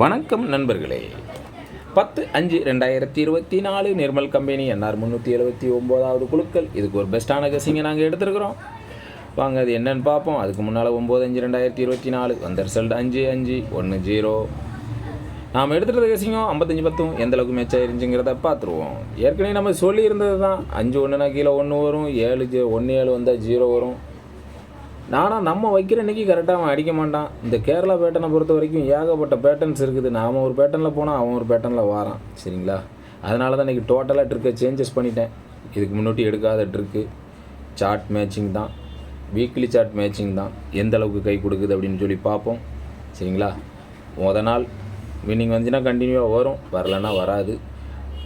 வணக்கம் நண்பர்களே. பத்து அஞ்சு ரெண்டாயிரத்தி இருபத்தி நாலு நிர்மல் கம்பெனி என்ஆர் முந்நூற்றி எழுபத்தி ஒம்போதாவது குழுக்கள். இதுக்கு ஒரு பெஸ்ட்டான கசிங்கை நாங்கள் எடுத்துருக்குறோம். வாங்க அது என்னன்னு பார்ப்போம். அதுக்கு முன்னால் ஒம்பது அஞ்சு ரெண்டாயிரத்தி இருபத்தி நாலு. வந்த ரிசல்ட் அஞ்சு அஞ்சு ஒன்று ஜீரோ நாம் எடுத்துகிட்டு கசிங்கம் ஐம்பத்தஞ்சு பத்தும். எந்த அளவுக்கு மேட்ச் ஆயிருந்துச்சுங்கிறத பார்த்துருவோம். ஏற்கனவே நம்ம சொல்லியிருந்தது தான் அஞ்சு ஒன்றுனா கீழே ஒன்று வரும். ஏழு ஜீ ஒன்று ஏழு வந்தால் ஜீரோ வரும். நானாக நம்ம வைக்கிற இன்றைக்கி கரெக்டாக அவன் அடிக்க மாட்டான். இந்த கேரளா பேட்டனை பொறுத்த வரைக்கும் ஏகப்பட்ட பேட்டர்ன்ஸ் இருக்குது. நாம் ஒரு பேட்டனில் போனால் அவன் ஒரு பேட்டனில் வாரான். சரிங்களா? அதனால தான் இன்றைக்கி டோட்டலாக ட்ரிக்கை சேஞ்சஸ் பண்ணிட்டேன். இதுக்கு முன்னாடி எடுக்காத ட்ரிக்கு சார்ட் மேட்சிங் தான். வீக்லி சார்ட் மேட்சிங் தான். எந்த அளவுக்கு கை கொடுக்குது அப்படின்னு சொல்லி பார்ப்போம். சரிங்களா? முத நாள் வின்னிங் வந்துச்சுன்னா கண்டினியூவாக வரும். வரலன்னா வராது.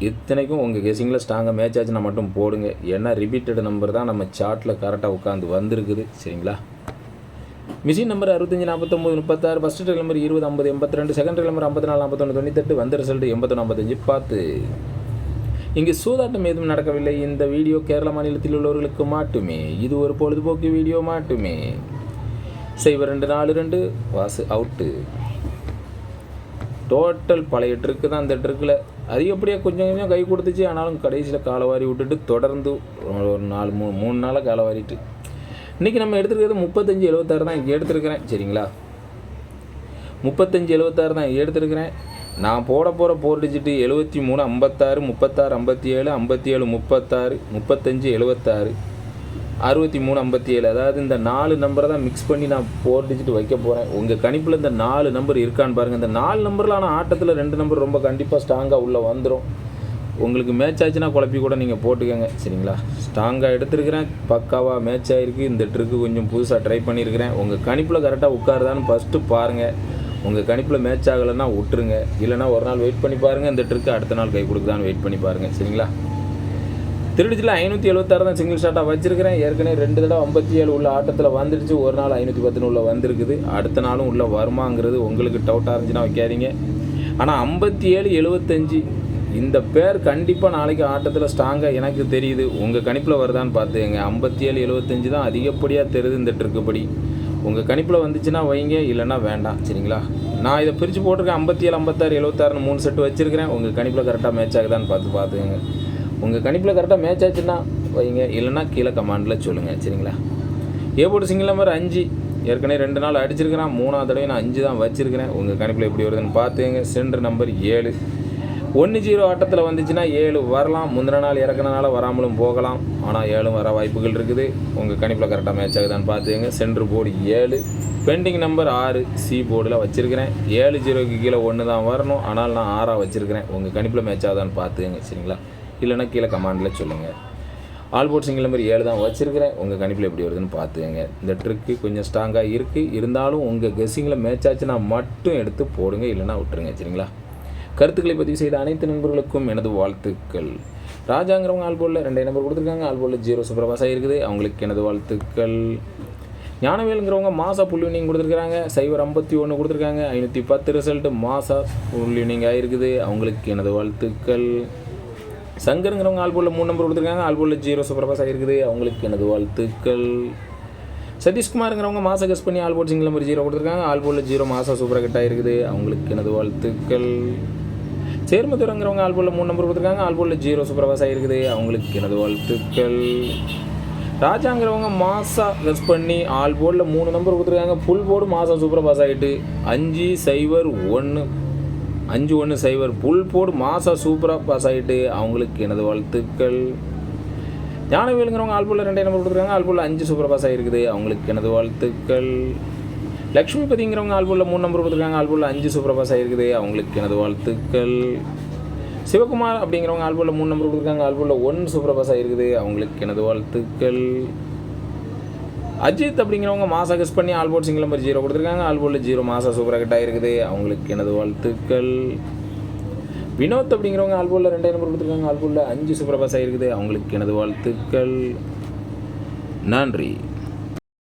இத்தனைக்கும் உங்கள் கெஸிங்கில் ஸ்ட்ராங்காக மேட்ச் ஆச்சுன்னா மட்டும் போடுங்க. ஏன்னா ரிப்பீட்டட் நம்பர் தான் நம்ம சார்ட்டில் கரெக்டாக உட்காந்து வந்திருக்குது. சரிங்களா? மிஷின் நம்பர் அறுபத்தஞ்சு நாற்பத்தொம்பது முப்பத்தாறு ஃபஸ்ட்டு ட்ரெயில் நம்பர் இருபது ஐம்பது எண்பத்தி ரெண்டு செகண்ட் ட்ரெயில் நம்பர் ஐம்பத்தி நாலு நாற்பத்தொன்று தொண்ணூத்தெட்டு வந்த ரிசல்ட் எண்பத்தொன்று ஐம்பத்தஞ்சு பார்த்து. இங்கு சூதாட்டம் எதுவும் நடக்கவில்லை. இந்த வீடியோ கேரள மாநிலத்தில் உள்ளவர்களுக்கு மாட்டுமே. இது ஒரு பொழுதுபோக்கு வீடியோ மாட்டுமே. சைபர் ரெண்டு நாலு ரெண்டு வாசு அவுட்டு டோட்டல் பழைய ட்ரிக்கு தான் அந்த ட்ரிக்கில் அது எப்படியா கொஞ்சம் கொஞ்சம் கை கொடுத்துச்சு. ஆனாலும் கடைசியில் காலவாரி விட்டுட்டு தொடர்ந்து ஒரு நாலு மூணு மூணு நாளாக காலவாரிட்டு. இன்றைக்கி நம்ம எடுத்துருக்கிறது முப்பத்தஞ்சு எழுபத்தாறு தான் எடுத்துருக்கிறேன். சரிங்களா? முப்பத்தஞ்சு எழுபத்தாறு தான் எடுத்துருக்கிறேன். நான் போட போகிற போர் டிஜிட்டு எழுபத்தி மூணு ஐம்பத்தாறு முப்பத்தாறு ஐம்பத்தி ஏழு ஐம்பத்தி ஏழு முப்பத்தாறு முப்பத்தஞ்சு எழுபத்தாறு அறுபத்தி மூணு ஐம்பத்தி ஏழு அதாவது இந்த நாலு நம்பரை தான் மிக்ஸ் பண்ணி நான் ஃபோர் டிஜிட் வைக்க போகிறேன் உங்கள் கணிப்பில் இந்த நாலு நம்பர் இருக்கான்னு பாருங்கள் இந்த நாலு நம்பரில் ஆனால் ஆட்டத்தில் ரெண்டு நம்பர் ரொம்ப கண்டிப்பாக ஸ்ட்ராங்காக உள்ளே வந்துடும் உங்களுக்கு மேட்ச் ஆச்சுன்னா குழப்பி கூட நீங்கள் போட்டுக்கோங்க சரிங்களா? ஸ்ட்ராங்காக எடுத்துருக்கிறேன் பக்காவாக மேட்ச் ஆகிருக்கு இந்த ட்ரிக்கு கொஞ்சம் புதுசாக ட்ரை பண்ணியிருக்கிறேன். உங்கள் கணிப்பில் கரெக்டாக உட்காருதான்னு ஃபஸ்ட்டு பாருங்கள் உங்கள் கணிப்பில் மேட்ச் ஆகலைன்னா விட்டுருங்க. இல்லைனா ஒரு நாள் வெயிட் பண்ணி பாருங்கள் இந்த ட்ரிக்கு அடுத்த நாள் கை கொடுக்குதான்னு வெயிட் பண்ணி பாருங்கள் சரிங்களா? திருடிச்சில் ஐநூற்றி எழுபத்தாறு தான் சிங்கிள் ஷாட்டாக வச்சிருக்கிறேன். ஏற்கனவே ரெண்டு தடவை ஐம்பத்தி ஏழு உள்ள ஆட்டத்தில் வந்துடுச்சு ஒரு நாள் ஐநூற்றி பத்துன்னு உள்ள வந்திருக்குது. அடுத்த நாளும் உள்ள வருமாங்கிறது உங்களுக்கு டவுட்டாக இருந்துச்சுன்னா வைக்காதீங்க. ஆனால் ஐம்பத்தி ஏழு எழுபத்தஞ்சி இந்த பேர் கண்டிப்பாக நாளைக்கு ஆட்டத்தில் ஸ்ட்ராங்காக எனக்கு தெரியுது. உங்கள் கணிப்பில் வருதான்னு பார்த்துங்க ஐம்பத்தி ஏழு எழுபத்தஞ்சு தான் அதிகப்படியாக தெரியுது இந்த ட்ரிக்குப்படி உங்கள் கணிப்பில் வந்துச்சுன்னா வைங்க இல்லைன்னா வேண்டாம். சரிங்களா? நான் இதை பிரித்து போட்டிருக்கேன் ஐம்பத்தி ஏழு ஐம்பத்தாறு எழுபத்தாறுன்னு மூணு செட்டு வச்சுருக்கிறேன். உங்கள் கணிப்பில் கரெக்டாக மேட்ச் ஆகுதான்னு பார்த்து பார்த்துக்கோங்க. உங்கள் கணிப்பில் கரெக்டாக மேட்ச் ஆச்சுன்னா வைங்க இல்லைன்னா கீழே கமாண்டில் சொல்லுங்கள் சரிங்களா? ஏ போட்டு சிங்கிள் நம்பர் அஞ்சு. ஏற்கனவே ரெண்டு நாள் அடிச்சிருக்கிறேன் மூணாவது தடவை நான் அஞ்சு தான் வச்சுருக்கிறேன். உங்கள் கணிப்பில் எப்படி வருதுன்னு பார்த்துங்க சென்டர் நம்பர் ஏழு. ஒன்று ஜீரோ ஆட்டத்தில் வந்துச்சுன்னா ஏழு வரலாம். முந்தின நாள் இறக்குனால வராமலும் போகலாம். ஆனால் ஏழும் வர வாய்ப்புகள் இருக்குது. உங்கள் கணிப்பில் கரெக்டாக மேட்ச் ஆகுதான்னு பார்த்துங்க சென்ட்ரு போர்டு ஏழு. பெண்டிங் நம்பர் ஆறு சி போர்டில் வச்சுருக்கிறேன். ஏழு ஜீரோக்கு கீழே ஒன்று தான் வரணும். ஆனால் நான் ஆறாக வச்சுருக்கிறேன். உங்கள் கணிப்பில் மேட்ச் ஆகுதான்னு பார்த்துங்க சரிங்களா? இல்லைன்னா கீழே கமாண்டில் சொல்லுங்கள் ஆல் போர்ட் சிங்கிள் நம்பர் ஏழு தான் வச்சுருக்கிறேன். உங்கள் கணிப்பில் எப்படி வருதுன்னு பார்த்துக்கங்க இந்த ட்ரிக்கு கொஞ்சம் ஸ்ட்ராங்காக இருக்குது இருந்தாலும் உங்கள் கெஸ்ஸிங்கில் மேட்ச் ஆச்சுன்னா மட்டும் எடுத்து போடுங்க. இல்லைன்னா விட்டுருங்க சரிங்களா? கருத்துக்களை பதிவு செய்த அனைத்து நண்பர்களுக்கும் எனது வாழ்த்துக்கள். ராஜாங்கிறவங்க ஆள் போல் ரெண்டே நம்பர் கொடுத்துருக்காங்க ஆள் போல் ஜீரோ சுப்ரபாஸாக இருக்குது அவங்களுக்கு எனது வாழ்த்துக்கள். ஞானவேலுங்கிறவங்க மாசா புள்ளிவினிங் கொடுத்துருக்காங்க சைபர் ஐம்பத்தி ஒன்று கொடுத்துருக்காங்க ஐநூற்றி பத்து ரிசல்ட்டு மாசா புள்ளிவினிங் ஆகிருக்குது அவங்களுக்கு எனது வாழ்த்துக்கள். சங்கருங்கிறவங்க ஆள் போல் மூணு நம்பர் கொடுத்துருக்காங்க ஆள் போல் ஜீரோ சுப்ரபாஸ் ஆகிருக்குது அவங்களுக்கு எனது வாழ்த்துக்கள். சதீஷ்குமாருங்கிறவங்க மாசா கெஸ் பண்ணி all board single number zero கொடுத்துருக்காங்க ஆல் போல் ஜீரோ மாசா சூப்பராக கட்டாக அவங்களுக்கு எனது வாழ்த்துக்கள். சேர்மதுரங்கிறவங்க ஆல்போலில் மூணு நம்பர் கொடுத்துருக்காங்க. ஆல்போலில் ஜீரோ சூப்பராக இருக்குது. அவங்களுக்கு எனது வாழ்த்துக்கள். ராஜாங்கிறவங்க மாசா கஸ் பண்ணி ஆல் போர்டில் மூணு நம்பர் கொடுத்துருக்காங்க. ஃபுல் போர்டு மாசா சூப்பர் பாஸ் ஆகிட்டு அஞ்சு சைபர் ஒன்று அஞ்சு ஒன்று சைபர் புல் போர்டு மாசா சூப்பராக பாஸ் ஆகிட்டு அவங்களுக்கு எனது வாழ்த்துக்கள். ஞானவேலுங்கிறவங்க ஆல்பூரில் ரெண்டே நம்பர் கொடுத்துருக்காங்க. ஆல்பூரில் அஞ்சு சூப்பர் பாஸ் ஆகிருக்குது அவங்களுக்கு எனது வாழ்த்துக்கள். லக்ஷ்மிபதிங்கிறவங்க ஆல்பூரில் மூணு நம்பர் கொடுத்துருக்காங்க ஆல்பூரில் அஞ்சு சூப்பர் இருக்குது. ஆகிருக்குது அவங்களுக்கு எனது வாழ்த்துக்கள். சிவகுமார் அப்படிங்கிறவங்க ஆல்பூரில் மூணு நம்பர் கொடுத்துருக்காங்க ஆல்பூரில் ஒன் சூப்பர் இருக்குது. ஆகிருக்குது அவங்களுக்கு எனது வாழ்த்துக்கள். அஜித் அப்படிங்கிறவங்க மாசா கஸ் பண்ணி ஆல்போர்ட் சிங்கிள் நம்பர் ஜீரோ கொடுத்துருக்காங்க ஆல்போர்டில் ஜீரோ மாசா சூப்பராக கட் ஆகிருக்குது அவங்களுக்கு எனது வாழ்த்துக்கள். வினோத் அப்படிங்கிறவங்க ஆல்போலில் ரெண்டே நம்பர் கொடுத்துருக்காங்க ஆல்போலில் அஞ்சு சூப்பர் பாஸ் ஆகிருக்குது அவங்களுக்கு எனது வாழ்த்துக்கள். நன்றி.